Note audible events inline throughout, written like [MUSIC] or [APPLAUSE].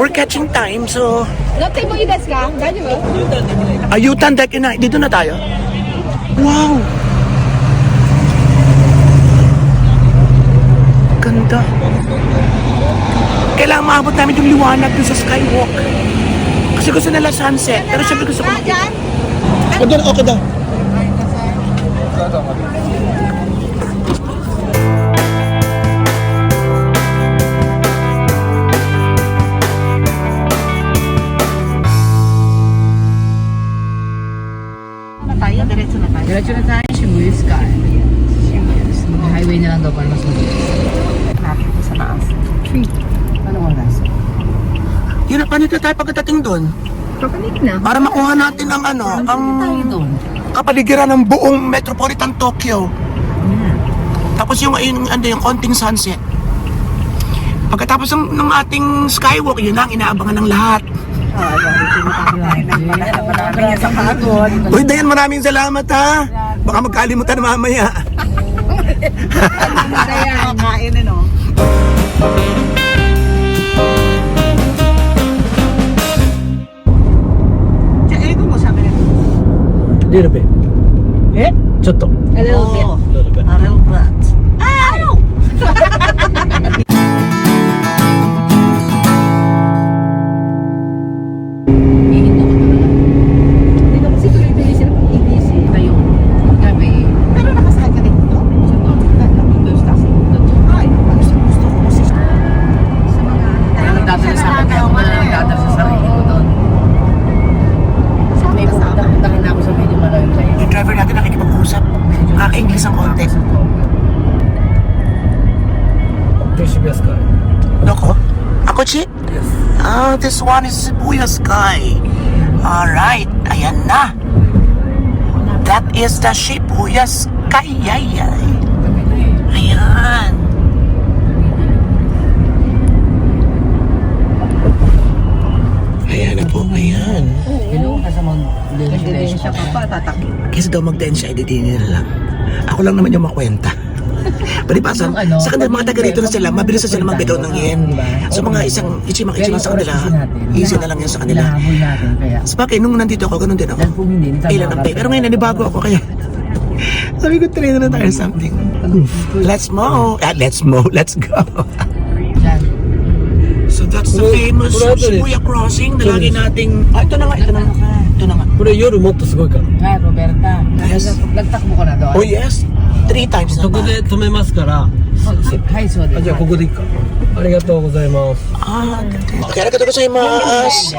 We're catching time, so... Notay mo ides ka? Ganyo mo? Ayutan deck na. Dito na tayo? Wow! Ganda. Kailangan maabot namin yung liwanag dun sa skywalk. Kasi gusto nila sunset. Pero syempre gusto ko... Dyan? Oh, okay daw, okay. Diretso na tayo. Diretso na tayo, Shibuya Sky. Highway na lang daw para mas mabilis. Natin ko sa taas. Anong oras? Yun, paano na tayo pagkatating doon? Pabalik na. Para makuha natin ang ano, ang Tayo doon. kapaligiran ng buong metropolitan Tokyo. Tapos yung, yung, ano, yung konting sunset. Pagkatapos ng, ng ating skywalk, yun ang inaabangan ng lahat. Marami niya sa pagod. Uy, Dayan, maraming salamat ha. Baka magkalimutan na mamaya. Kaya, kain ano. Diyan, eh, kung mo sabi na. Little bit. Eh? ちょっと。 A little bit. Little bit. A little bit. This one is Shibuya Sky. Alright, ayan na. That is the Shibuya Sky. Yay, yay. Ayan. Ayan na po, ayan. Hello. Kasi daw mag-densya, ididinin na lang. Ako lang naman yung makwenta. [LAUGHS] Palipasan, Yung ano, sa kanila mga taga rito na sila, mabilis na sila magbitaw ng yen. So mga isang ichimang-ichimang sa kanila, easy na lang yan sa kanila. Hinahabol natin, kaya. Sa bagay, nung nandito ako, ganun din ako. Dahil kung hindi, hindi tayo Ilan ang pay. Pero ngayon, nanibago ako kaya. [LAUGHS] Sabi ko, try na na tayo something. [LAUGHS] Let's mo. Ah, let's mo. Let's go. Dyan. So that's the famous Shibuya crossing na lagi nating... Ah, ito na nga, ito na nga. Ito na nga. これ夜もっとすごいから Ah, Roberta. Yes. Nagtakbo ka na doon? Oh yes. そこで止めますから。じゃあここでいいか。ありがとうございます。ありがとうございます。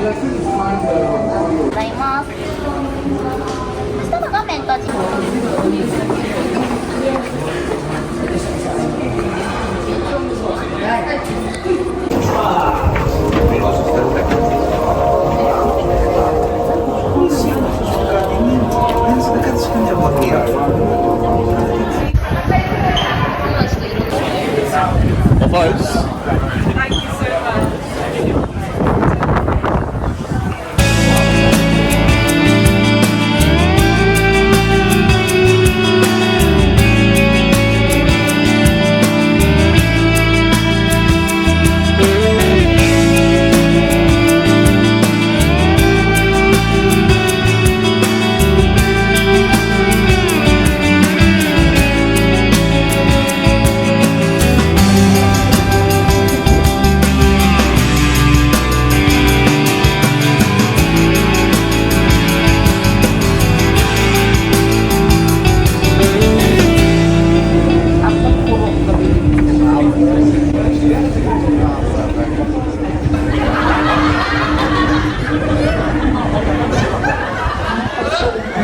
ございます。下の画面閉じます。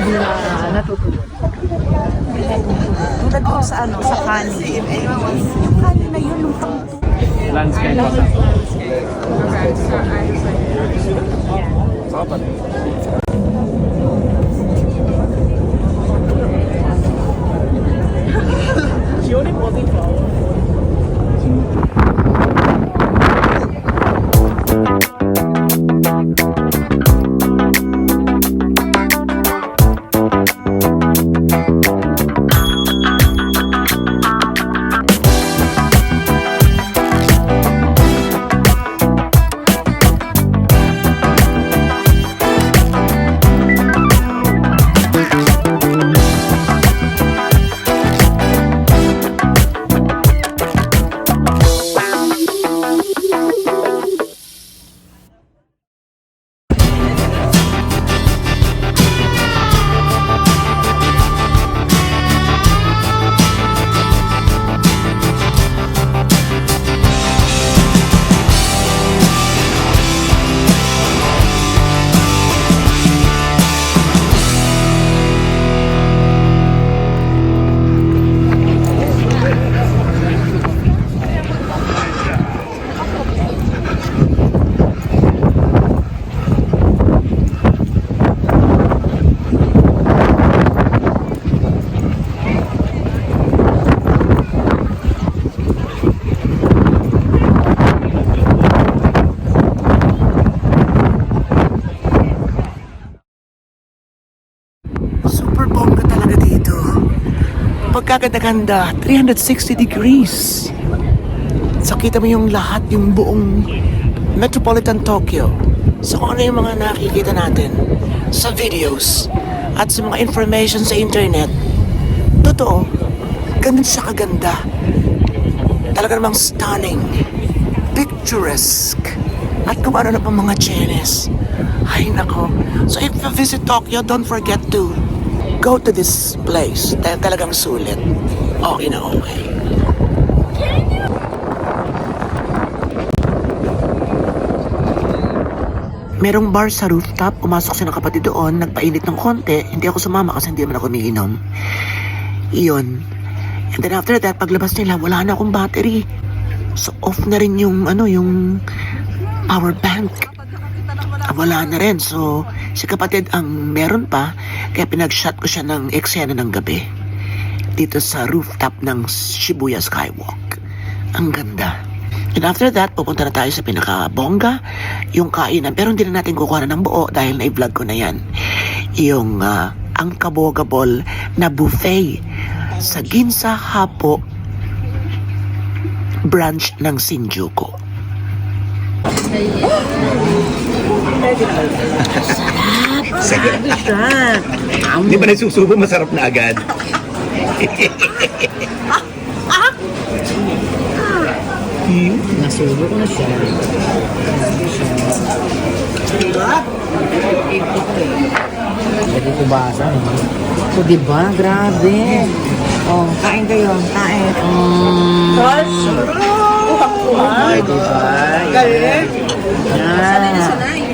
hindi na natutulog. Tulad ko sa ano, sa kanin. Yung kanin na yun, yung pang Landscape. Landscape. Okay, so I was like, yeah. Sapat. She only bought it bongga talaga dito. Pagkaganda-ganda, 360 degrees. So kita mo yung lahat, yung buong Metropolitan Tokyo. So ano yung mga nakikita natin sa videos at sa mga information sa internet, totoo, ganun siya kaganda. Talaga namang stunning, picturesque, at kung ano na pang mga Chinese. Ay nako. So if you visit Tokyo, don't forget to go to this place. Dahil talagang sulit. Okay na okay. Merong bar sa rooftop, umasok siya ng kapatid doon, nagpainit ng konti, hindi ako sumama kasi hindi naman ako umiinom. Iyon. And then after that, paglabas nila, wala na akong battery. So off na rin yung, ano, yung power bank. Wala na rin. So, si kapatid ang meron pa, kaya pinag-shot ko siya ng eksena ng gabi. Dito sa rooftop ng Shibuya Skywalk. Ang ganda. And after that, pupunta na tayo sa pinaka-bongga, yung kainan. Pero hindi na natin kukuha ng buo dahil na-vlog ko na yan. Yung ah, ang kabogabol na buffet sa Ginza Hapo branch ng Shinjuku. Di ba nagsusubo, masarap na agad? Nasubo ko na siya. Pwede ko basa. So, di ba? Grabe. Oh, kain kayo. Kain. Mm. Ay, di ba? Galing.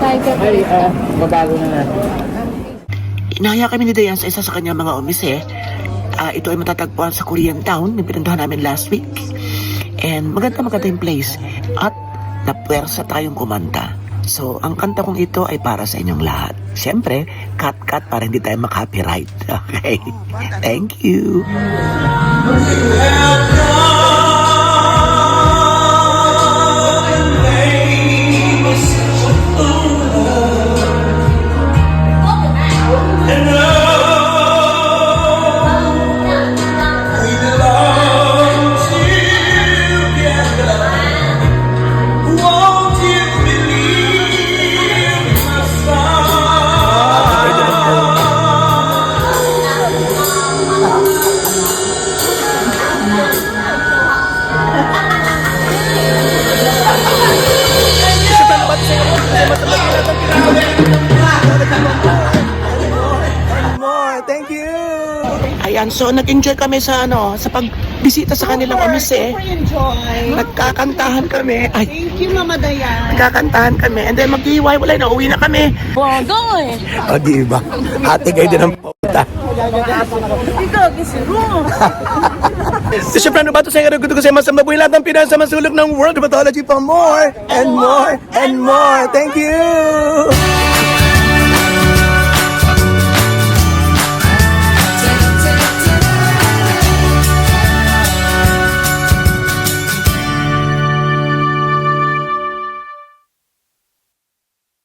Ay, ay, ah, babago na natin. Inaya kami ni Dayan sa isa sa kanyang mga umise. Ah, ito ay matatagpuan sa Korean Town, yung pinuntahan namin last week. And maganda maganda yung place. At napwersa tayong kumanta. So, ang kanta kong ito ay para sa inyong lahat. Siyempre, cut-cut para hindi tayo makapiright. [LAUGHS] Okay? Thank you. Ayan, so nag-enjoy kami sa ano, sa pagbisita sa kanilang omise. enjoy. Nagkakantahan kami. Ay, Thank you, Mama Dayan. nagkakantahan kami. And then maghihiwa-walay na, uwi na kami. Bagay. O, di ba? Ate kayo din ang puta. Ikaw, gisiro. So, syempre, ano ba ito sa inyo? Gusto ko sa masama buhay lahat ng Pinas sa masulog ng World Dermatology for more and more and more. Thank you!